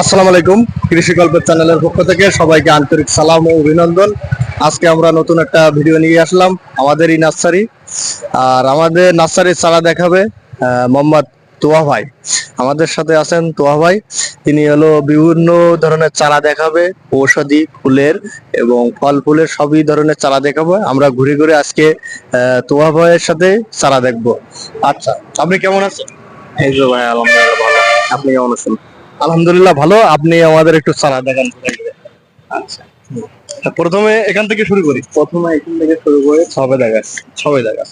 আসসালামু আলাইকুম, কৃষি গল্পের চ্যানেলের পক্ষ থেকে সবাইকে আন্তরিক সালাম ও অভিনন্দন। আজকে আমরা নতুন একটা ভিডিও নিয়ে আসলাম আমাদের এই নার্সারি। আর আমাদের নার্সারির চারা দেখাবে মোহাম্মদ তোয়া ভাই। আমাদের সাথে আছেন তোয়া ভাই। তিনি হলো বিভিন্ন ধরনের চারা দেখাবে, ঔষধি ফুলের এবং ফল ফুলের সবই ধরনের চারা দেখাবো। আমরা ঘুরে ঘুরে আজকে তোয়া ভাইয়ের সাথে চারা দেখব। আচ্ছা আপনি কেমন আছেন? এই ভাই, আলহামদুলিল্লাহ ভালো। আপনি কেমন আছেন? আলহামদুলিল্লাহ ভালো। আপনি আমাদের একটু চারা দেখান। আচ্ছা। প্রথমে এখান থেকে শুরু করি। প্রথমে এখান থেকে শুরু করে। গাছ সবেদা গাছ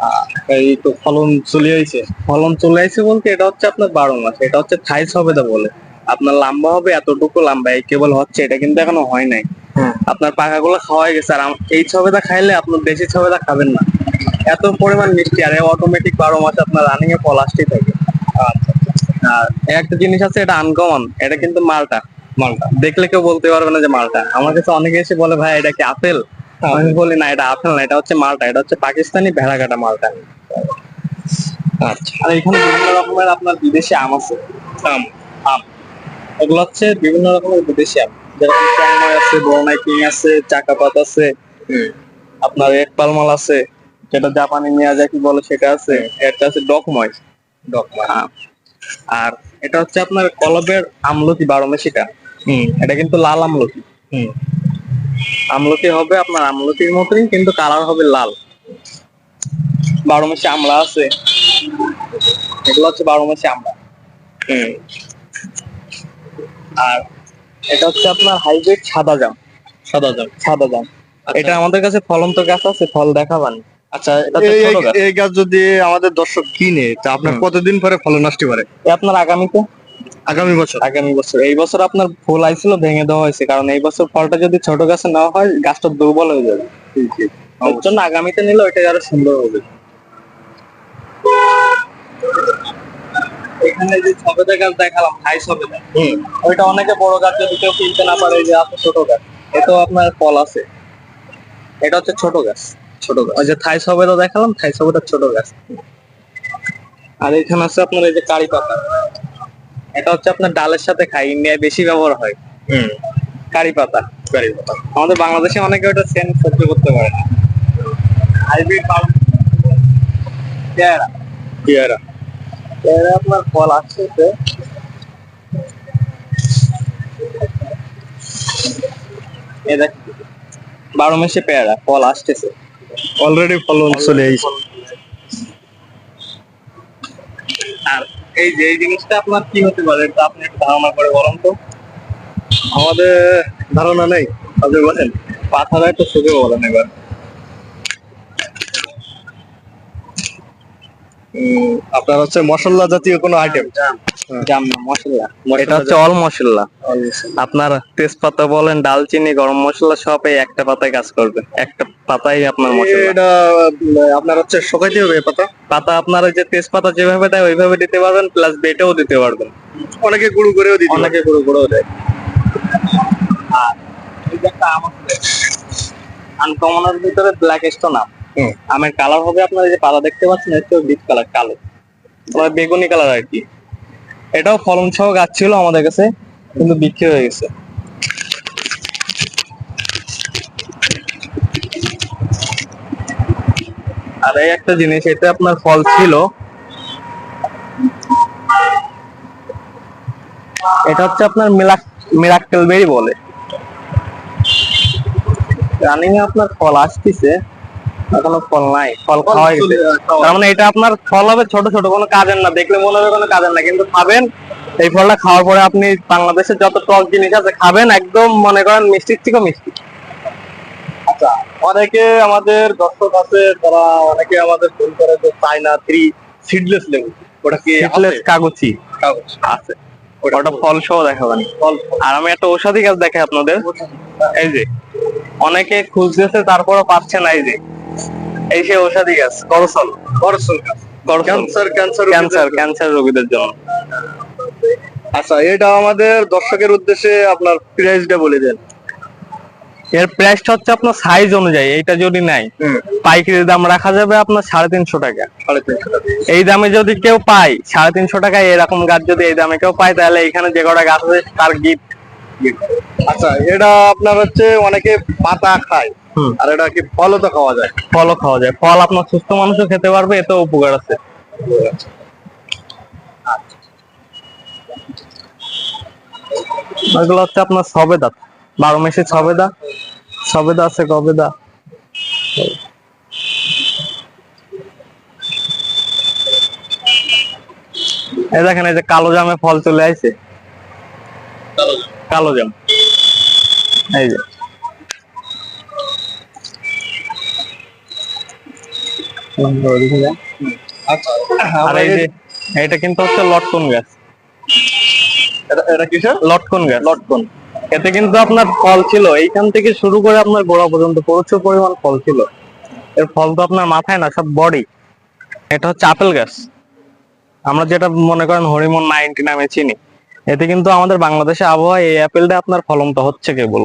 আহ, এই তো ফলন চলে আইছে। ফলন চলে আসছে বলতে এটা হচ্ছে আপনার বারো মাস। এটা হচ্ছে থাই সবেদা বলে। আপনার লম্বা হবে এতটুকু লম্বা এই কেবল হচ্ছে এটা কিন্তু এখনও হয় নাই। হুম। আপনার পাকাগুলো খাওয়াই গেছে। আর এই ছবেদা খাইলে আপনার দেশি ছবেদা খাবেন না। এত পরিমাণ মিষ্টি আর অটোমেটিক বারো মাস আপনার রানিং এ ফল আসতেই থাকে। আচ্ছা। আর একটা জিনিস আছে এটা আনকমন এটা কিন্তু মালটা। মালটা। দেখলে কেউ বলতে পারবে না যে মালটা। আমার কাছে অনেকে এসে বলে ভাই এটা কি আপেল? আমি বলি না এটা আপেল না এটা হচ্ছে মালটা এটা হচ্ছে পাকিস্তানি ভেড়া কাটা মালটা। আচ্ছা। আর এখানে বিভিন্ন রকমের আপনার বিদেশি আম আছে। আম। আম। এগুলো হচ্ছে বিভিন্ন রকমের বিদেশি আম। যেরকম ট্যাংময় আছে বরনাই কিং আছে চাকাপাত আছে। আপনার এক পালমাল আছে যেটা জাপানি মিয়াজাকি বলে সেটা আছে। একটা আছে ডকময়। ডকময়। আর এটা হচ্ছে আপনার কলবের আমলকি বারো মেশিটা। হুম। এটা কিন্তু লাল আমলকি। হুম। আমলকি হবে আপনার আমলকির মতোই কিন্তু কালার হবে লাল। বারো মাসে আমলা আছে। এগুলো হচ্ছে বারো মাসে আমলা। হুম। আর এটা হচ্ছে আপনার হাইব্রিড সাদা জাম। সাদা জাম। সাদা জাম। এটা আমাদের কাছে ফলন্ত গাছ আছে ফল দেখাবান। আচ্ছা এটা তো এই- গাছ। যদি আমাদের দর্শক কিনে তা আপনার কতদিন পরে ফলন আসতে পারে? আপনার আগামীতে? আগামী বছর। আগামী বছর। এই বছর আপনার ফুল আইছিল ভেঙে দেওয়া হয়েছে। কারণ এই বছর ফলটা যদি ছোট গাছে নেওয়া হয় গাছটা দুর্বল হয়ে যাবে। জন্য আগামীতে নিলে ওইটা আরও সুন্দর হবে। এখানে যে সবেদা গাছ দেখালাম হাই সবেদা। হুম। ওইটা অনেকে বড় গাছ যদি কেউ কিনতে না পারে যে আছে ছোট গাছ এটাও আপনার ফল আছে। এটা হচ্ছে ছোট গাছ। ছোট গাছ। ওই যে থাই সবেদা দেখালাম থাই সবেদার ছোট গাছ। আর এখানে আছে আপনার এই যে কারি পাতা। এটা হচ্ছে আপনার ডালের সাথে খাই ইন্ডিয়ায় বেশি ব্যবহার হয়। হুম। কারি পাতা। কারি পাতা। আমাদের বাংলাদেশে অনেকে ওটা সেন্ট সহ্য করতে পারে না। হাইব্রিড পেয়ারা। পেয়ারা। পেয়ারা আপনার ফল আসতেছে এ দেখ বারো মাসে পেয়ারা ফল আসতেছে। অলরেডি ফলন চলে আইছে আর এই যে এই জিনিসটা আপনার কি হতে পারে? এটা আপনি একটু ধারণা করে বলুন তো। আমাদের ধারণা নেই আপনি বলেন। পাথাটা একটু শুকে বলেন এবার। উম, আপনার হচ্ছে মশলা জাতীয় কোনো আইটেম মশলা এটা হচ্ছে অল মশলা। আপনার তেজপাতা বলেন ডালচিনি গরম মশলা সব এই একটা পাতায় কাজ করবে। একটা পাতায় আপনার মশলা। এটা আপনার হচ্ছে শুকাইতে হবে পাতা? পাতা আপনার ওই যে তেজপাতা যেভাবে দেয় ওইভাবে দিতে পারবেন প্লাস বেটেও দিতে পারবেন। অনেকে গুঁড়ো করেও দিতে। অনেকে গুঁড়ো গুঁড়ো দেয়। আর আনকমনের ভিতরে ব্ল্যাক স্টোন আম আমের কালার হবে আপনার এই যে পাতা দেখতে পাচ্ছেন ডিপ কালার কালো। বেগুনি কালার আর কি। এটাও ফলন সহ গাছ ছিল আমাদের কাছে, কিন্তু বিক্রি হয়ে গেছে। আর এই একটা জিনিস, এটা আপনার ফল ছিল। এটা হচ্ছে আপনার মিলাক মিরাক্কেল বেরি বলে। রানিং আপনার ফল আসতেছে। এখনও ফল নাই। ফল খাওয়া গেছে তার মানে এটা আপনার ফল হবে ছোট ছোট কোনো কাজের না। দেখলে মনে হবে কোনো কাজের না কিন্তু খাবেন। এই ফলটা খাওয়ার পরে আপনি বাংলাদেশের যত টক জিনিস আছে খাবেন একদম মনে করেন মিষ্টির থেকেও মিষ্টি। আচ্ছা অনেকে আমাদের দর্শক আছে তারা অনেকে আমাদের ফোন করে যে চায়না থ্রি সিডলেস লেবু ওটা কি সিডলেস? কাগজি কাগজ। আছে। ওটা ফল সহ দেখাবেন। আর আমি একটা ঔষধি গাছ দেখাই আপনাদের। এই যে অনেকে খুঁজতেছে তারপরও পাচ্ছে না এই যে। এই সেই ঔষধি গাছ করসল করসল ক্যান্সার ক্যান্সার ক্যান্সার ক্যান্সার রোগীদের জন্য। আচ্ছা এটা আমাদের দর্শকের উদ্দেশ্যে আপনার প্রাইসটা বলে দেন। এর প্রাইসটা হচ্ছে আপনার সাইজ অনুযায়ী এইটা যদি নাই পাইকারি দাম রাখা যাবে আপনার সাড়ে তিনশো টাকা। এই দামে যদি কেউ পায় সাড়ে তিনশো টাকায় এরকম গাছ যদি এই দামে কেউ পায় তাহলে এখানে যে কটা গাছ আছে তার গিফট আচ্ছা এটা আপনার হচ্ছে অনেকে পাতা খায়। আর এটা কি ফলও তো খাওয়া যায়। ফলও খাওয়া যায়। ফল আপনার সুস্থ মানুষও খেতে পারবে এতেও উপকার আছে। ওইগুলো হচ্ছে আপনার সবেদা। বারো মাসে সবেদা। সবেদা আছে গবেদা এই দেখেন এই যে কালো জামে ফল চলে আইছে। কালো জাম। এই যে। আর আমরা এই যে এটা কিন্তু হচ্ছে লটকন গাছ। এটা এটা কিসের? লটকন গাছ। লটকন। এতে কিন্তু আপনার ফল ছিল। এইখান থেকে শুরু করে আপনার গোড়া পর্যন্ত প্রচুর পরিমাণ ফল ছিল। এর ফল তো আপনার মাথায় না সব বডি। এটা হচ্ছে আপেল গাছ। আমরা যেটা মনে করেন হরিমন নাইনটি নামে চিনি। এতে কিন্তু আমাদের বাংলাদেশে আবহাওয়া এই আপেলটা আপনার ফলনটা হচ্ছে কেবল।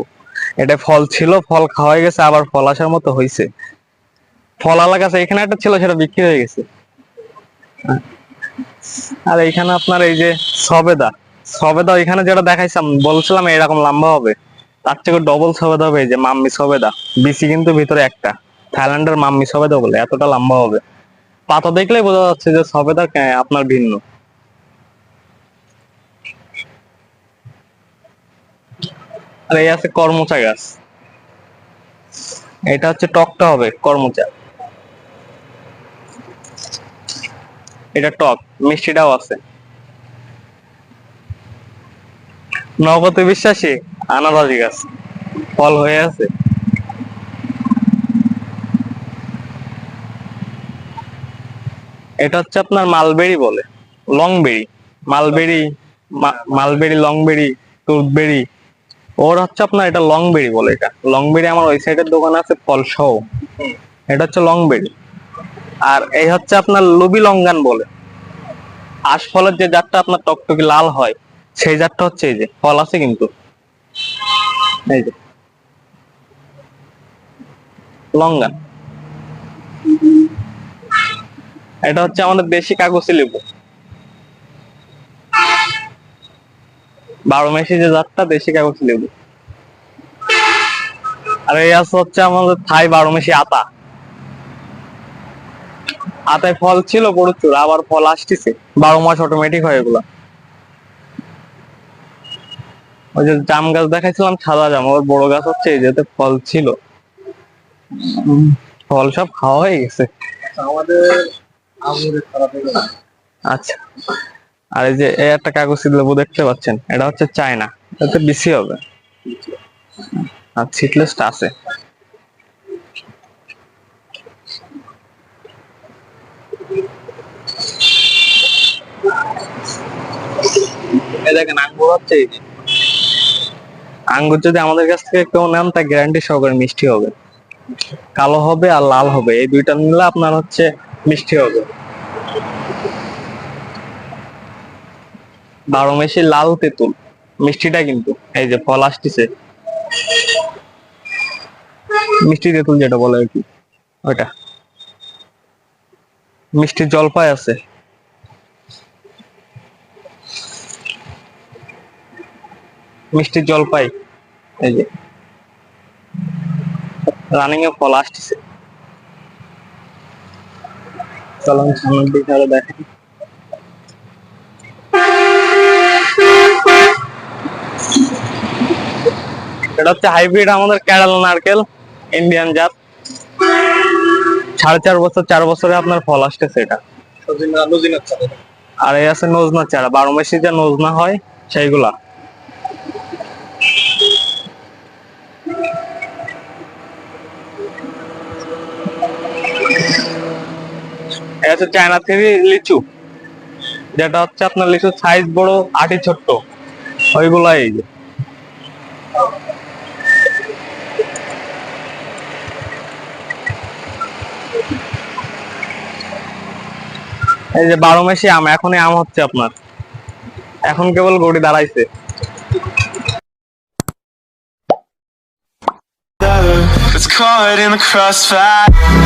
এটা ফল ছিল ফল খাওয়া গেছে আবার ফল আসার মতো হয়েছে ফল আলা গাছ এখানে একটা ছিল, সেটা বিক্রি হয়ে গেছে। আর এইখানে আপনার এই যে সবেদা সবেদা এখানে যেটা দেখাইছিলাম, বলছিলাম এরকম লম্বা হবে, তার থেকে ডবল সবেদা হবে যে মাম্মি সবেদা। বিসি কিন্তু ভিতরে একটা থাইল্যান্ডের মাম্মি সবেদা বলে, এতটা লম্বা হবে। পাতা দেখলেই বোঝা যাচ্ছে যে সবেদা আপনার ভিন্ন। আর এই আছে কর্মচা গাছ। এটা হচ্ছে টকটা হবে, কর্মচা। এটা টক, মিষ্টিটাও আছে। নগদ বিশ্বাসী আনারস গাছ। ফল হয়ে আছে। এটা হচ্ছে আপনার মালবেরি বলে, লংবেরি। Mulberry mulberry, লংবেরি, টুথবেরি। ওর হচ্ছে আপনার এটা লংবেরি বলে এটা। লংবেরি আমার ওই সাইডের দোকান আছে ফল সহ এটা হচ্ছে লংবেরি। আর এই হচ্ছে আপনার লুবি লঙ্গান বলে। আশফলের যে জাতটা আপনার টকটকি লাল হয়, সেই জাতটা হচ্ছে এই যে, ফল আছে কিন্তু। এই যে। লঙ্গান। এটা হচ্ছে আমাদের দেশি কাগজি লেবু। বারো মাসি যে জাতটা, দেশি কাগজি লেবু। আর এই আছে হচ্ছে আমাদের থাই বারো মাসি আতা। আতায় ফল ছিল প্রচুর আবার ফল আসতেছে। বারো মাস অটোমেটিক হয় এগুলা। ওই যে জাম গাছ দেখাইছিলাম, সাদা জাম, ওর বড় গাছ হচ্ছে এই যেতে ফল ছিল। ফল সব খাওয়া হয়ে গেছে। আমাদের। আচ্ছা। আর এই যে, এই একটা কাগজ লেবু দেখতে পাচ্ছেন, এটা হচ্ছে চায়না, এতে বেশি হবে। আর সিটলেসটা আছে এই দেখেন আঙ্গুর আঙ্গুর যদি আমাদের কাছ থেকে কেউ নেন তা গ্যারান্টি সহকারে মিষ্টি হবে। কালো হবে আর লাল হবে। এই দুইটা মিলে আপনার হচ্ছে মিষ্টি হবে। বারো মাসে লাল তেঁতুল। মিষ্টিটা কিন্তু, এই যে ফল আসতেছে। মিষ্টি তেঁতুল যেটা বলে আর কি, ওইটা। মিষ্টি জলপাই আছে। মিষ্টি জলপাই এই যে। রানিং এ ফল আসতেছে। চলুন সামনের দিকে আরও দেখেন এটা হচ্ছে হাইব্রিড আমাদের কেরালা নারকেল ইন্ডিয়ান জাত। সাড়ে চার বছর চার বছরে আপনার ফল আসতেছে এটা। আর এই আছে নজনা চারা। বারো মাসে যে নজনা হয় সেইগুলা। হচ্ছে চায়না থেকে লিচু, যেটা হচ্ছে আপনার লিচু সাইজ বড়, আটি ছোট্ট, ওইগুলা এই যে। এই যে বারো মাসে আম, এখনই আম হচ্ছে আপনার। এখন কেবল গড়ি দাঁড়াইছে। Caught in the crossfire.